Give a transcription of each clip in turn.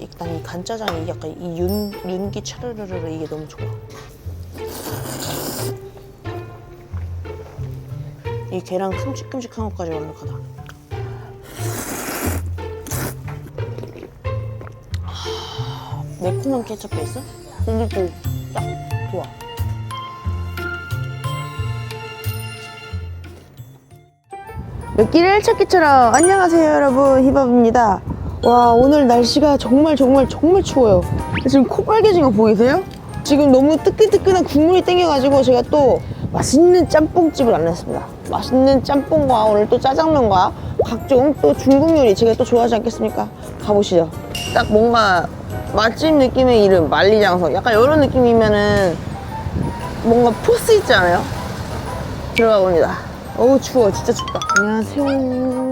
일단 이 간짜장이 약간 이 윤, 윤기 차르르르 이게 너무 좋아. 이 계란 큼직큼직한 것까지 완벽하다. 아, 매콤한 케첩 베이스? 근데 또딱 좋아. 몇끼를 찾기처럼 안녕하세요 여러분 히밥입니다 와 오늘 날씨가 정말 정말 정말 추워요 지금 코 빨개진 거 보이세요? 지금 너무 뜨끈뜨끈한 국물이 땡겨가지고 제가 또 맛있는 짬뽕집을 안냈습니다 맛있는 짬뽕과 오늘 또 짜장면과 각종 또 중국 요리 제가 또 좋아하지 않겠습니까? 가보시죠 딱 뭔가 맛집 느낌의 이름 만리장성 약간 이런 느낌이면은 뭔가 포스 있지 않아요? 들어가 봅니다. 어우 추워 진짜 춥다. 안녕하세요.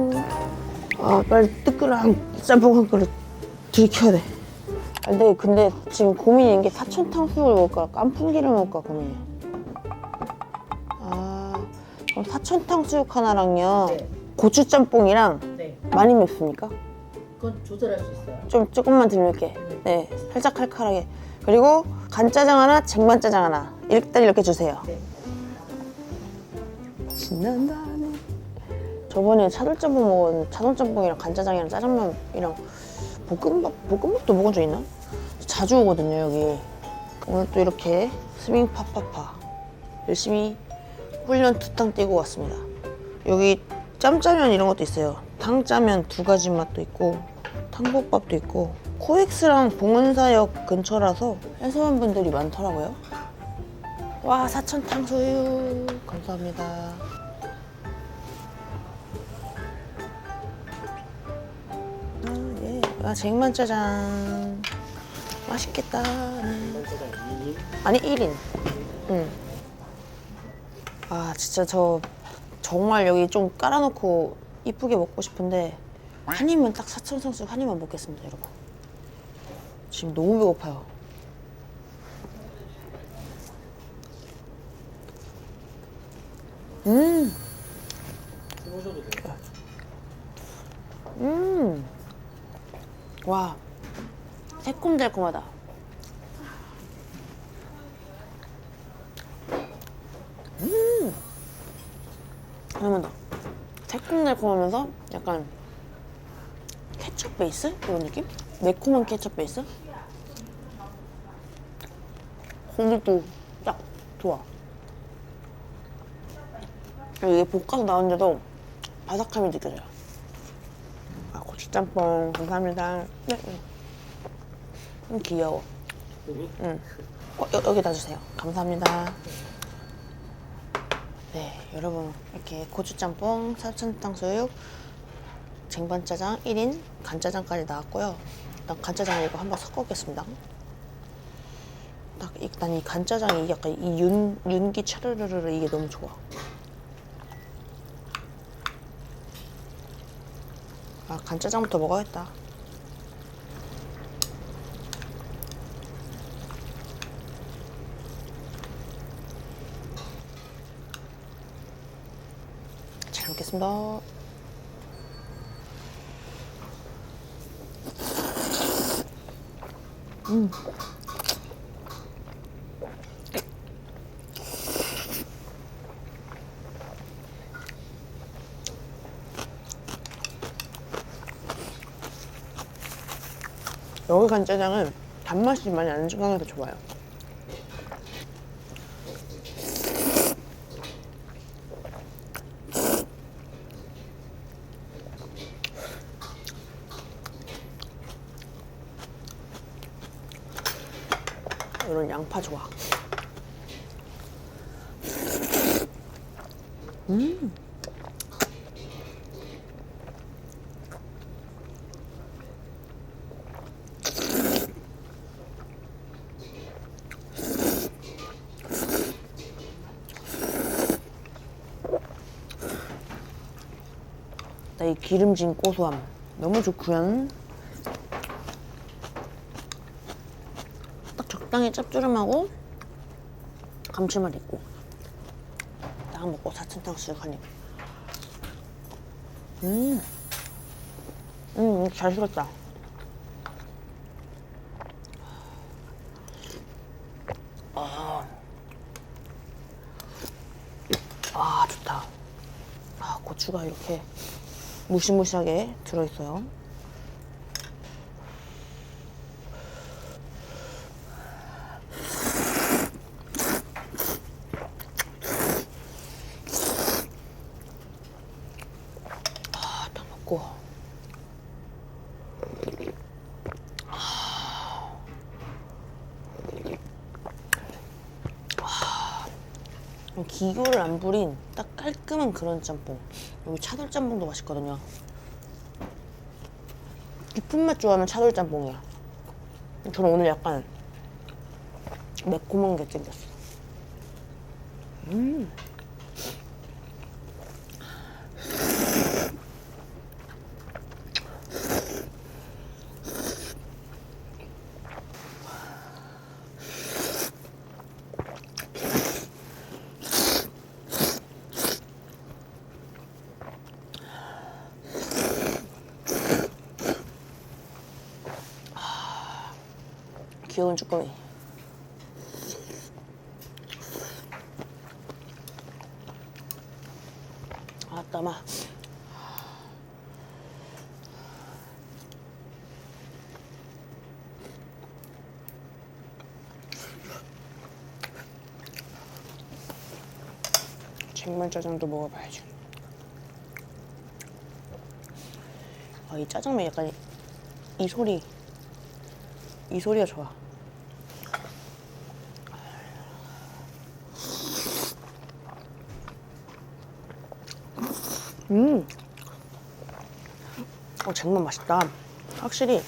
아 빨리 뜨끈한 짬뽕 한 그릇 들이켜야 돼. 아, 근데 근데 지금 고민인 게 사천 탕 수육을 먹을까 깐풍기를 먹을까 고민이야. 아 그럼 사천 탕 수육 하나랑요 네. 고추 짬뽕이랑 네, 많이 맵습니까? 그건 조절할 수 있어요. 좀 조금만 들릴게. 네 살짝 칼칼하게. 그리고 간짜장 하나, 쟁반짜장 하나. 일단 이렇게 주세요. 네. 신난다네. 저번에 차돌짬뽕 먹은 차돌짬뽕이랑 간짜장이랑 짜장면이랑 볶음밥 볶음밥도 먹은 적 있나? 자주 오거든요 여기. 오늘 또 이렇게 스밍 파파파 열심히 훈련 두탕 뛰고 왔습니다. 여기 짬짜면 이런 것도 있어요. 탕짜면 두 가지 맛도 있고 탕복밥도 있고 코엑스랑 봉은사역 근처라서 해서원분들이 많더라고요. 와 사천 탕수육 감사합니다. 아 쟁반짜장 맛있겠다. 네. 아니 1인. 응. 아 진짜 저 정말 여기 좀 깔아놓고 이쁘게 먹고 싶은데 한 입은 딱 사천 탕수육 한 입만 먹겠습니다 여러분. 지금 너무 배고파요. 음. 음. 와. 새콤달콤하다. 음. 더. 새콤달콤하면서 약간 케첩 베이스? 이런 느낌? 매콤한 케첩 베이스? 고기도 딱 좋아. 이게 볶아서 나오는데도 바삭함이 느껴져요. 아, 고추짬뽕 감사합니다. 네. 네. 음, 귀여워. 응. 어, 여, 여기다 주세요. 감사합니다. 네, 여러분 이렇게 고추짬뽕, 사천탕수육, 쟁반짜장 1인, 간짜장까지 나왔고요. 일단 간짜장 이거 한번 섞어보겠습니다. 딱 일단 이 간짜장이 약간 이 윤, 윤기 차르르르 이게 너무 좋아. 간짜장부터 먹어야겠다. 잘 먹겠습니다. 여기 간짜장은 단맛이 많이 안 강해서 좋아요. 이런 양파 좋아. 나 이 기름진 고소함 너무 좋구요. 딱 적당히 짭조름하고 감칠맛 있고 딱 먹고 사천탕 수육하니 음. 음, 음, 잘 식었다. 아, 아 좋다. 아, 고추가 이렇게 무시무시하게 들어있어요. 아, 다 먹고. 기교를 안 부린 딱 깔끔한 그런 짬뽕. 여기 차돌 짬뽕도 맛있거든요. 깊은 맛 좋아하는 차돌 짬뽕이야. 저는 오늘 약간 매콤한 게 땡겼어. 음. 귀여운 쭈꾸미. 아, 땀아. 쟁반짜장도 먹어봐야지. 아, 이 짜장면 약간 이, 이 소리, 이 소리가 좋아. 음. 어, 쟁반 맛있다. 확실히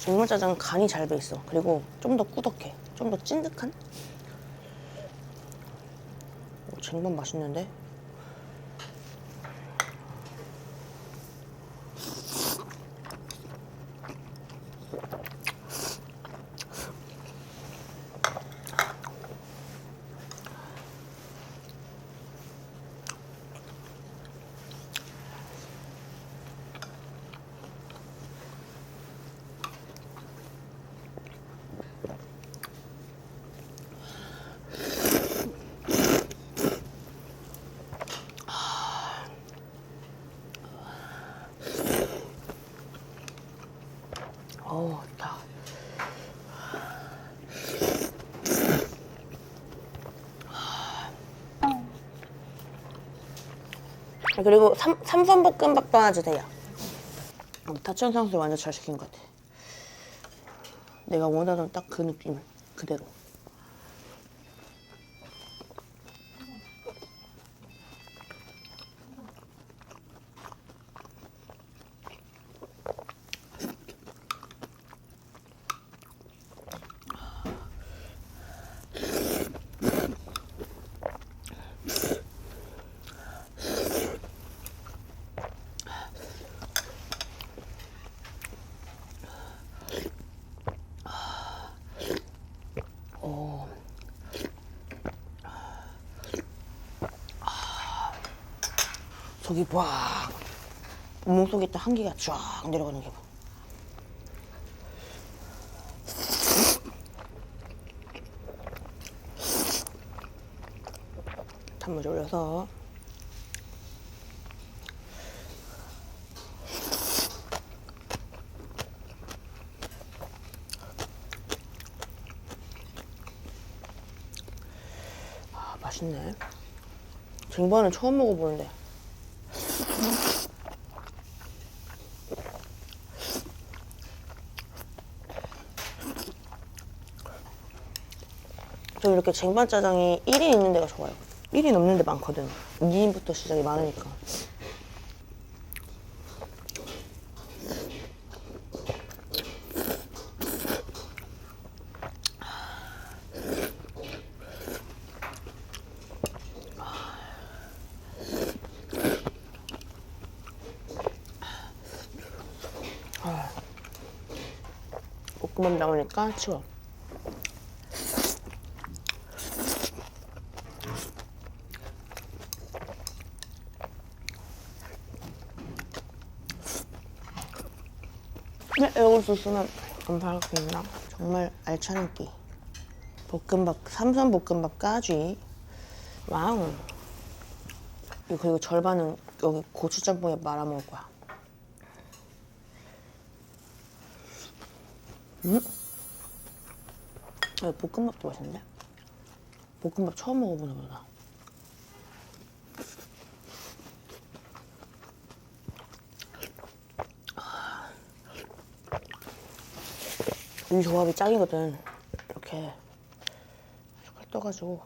쟁반 짜장은 간이 잘 배 있어. 그리고 좀 더 꾸덕해. 좀 더 찐득한? 어, 쟁반 맛있는데? 어우, 다. 그리고 삼, 삼선 볶음밥도 하나 주세요. 어, 타치원 상수 완전 잘 시킨 것 같아. 내가 원하던 딱 그 느낌 그대로. 속이 와 몸속에 있던 한기가 쫙 내려가는 기분. 단무지 올려서 아 맛있네. 쟁반은 처음 먹어보는데. 이렇게 쟁반 짜장이 1인 있는 데가 좋아요. 1인 없는 데 많거든. 2인부터 시작이 많으니까. 볶음밥 나오니까 치워. 네, 이걸 소스는 감사하겠습니다. 정말 알찬 한 끼. 볶음밥, 삼선 볶음밥까지. 와우. 그리고 절반은 여기 고추 짬뽕에 말아 먹을 거야. 음? 야, 볶음밥도 맛있는데? 볶음밥 처음 먹어보나 보다. 이 조합이 짱이거든. 이렇게 숟갈 떠가지고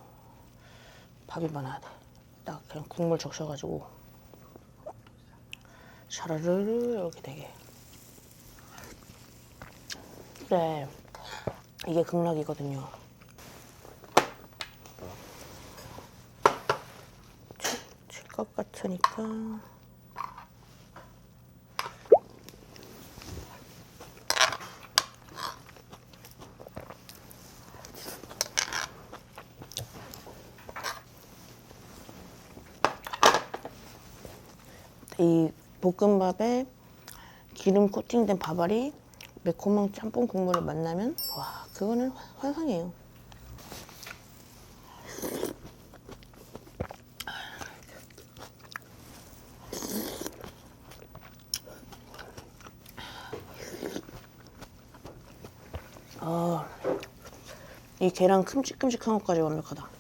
밥이 많아야 돼. 딱 그냥 국물 적셔가지고 샤라르르 이렇게 되게. 그래. 이게 극락이거든요. 칠것 같으니까. 이 볶음밥에 기름 코팅된 밥알이 매콤한 짬뽕 국물을 만나면 와 그거는 환상이에요. 아, 이 계란 큼직큼직한 것까지 완벽하다.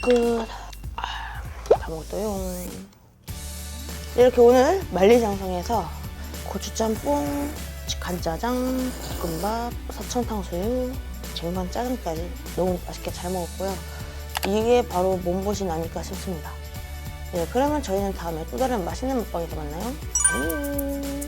끝. 아, 다 먹었어요. 이렇게 오늘 만리장성에서 고추짬뽕, 간짜장, 볶음밥, 사천탕수육, 쟁반 짜장까지 너무 맛있게 잘 먹었고요. 이게 바로 몸보신 아닐까 싶습니다. 네, 그러면 저희는 다음에 또 다른 맛있는 먹방에서 만나요. 안녕.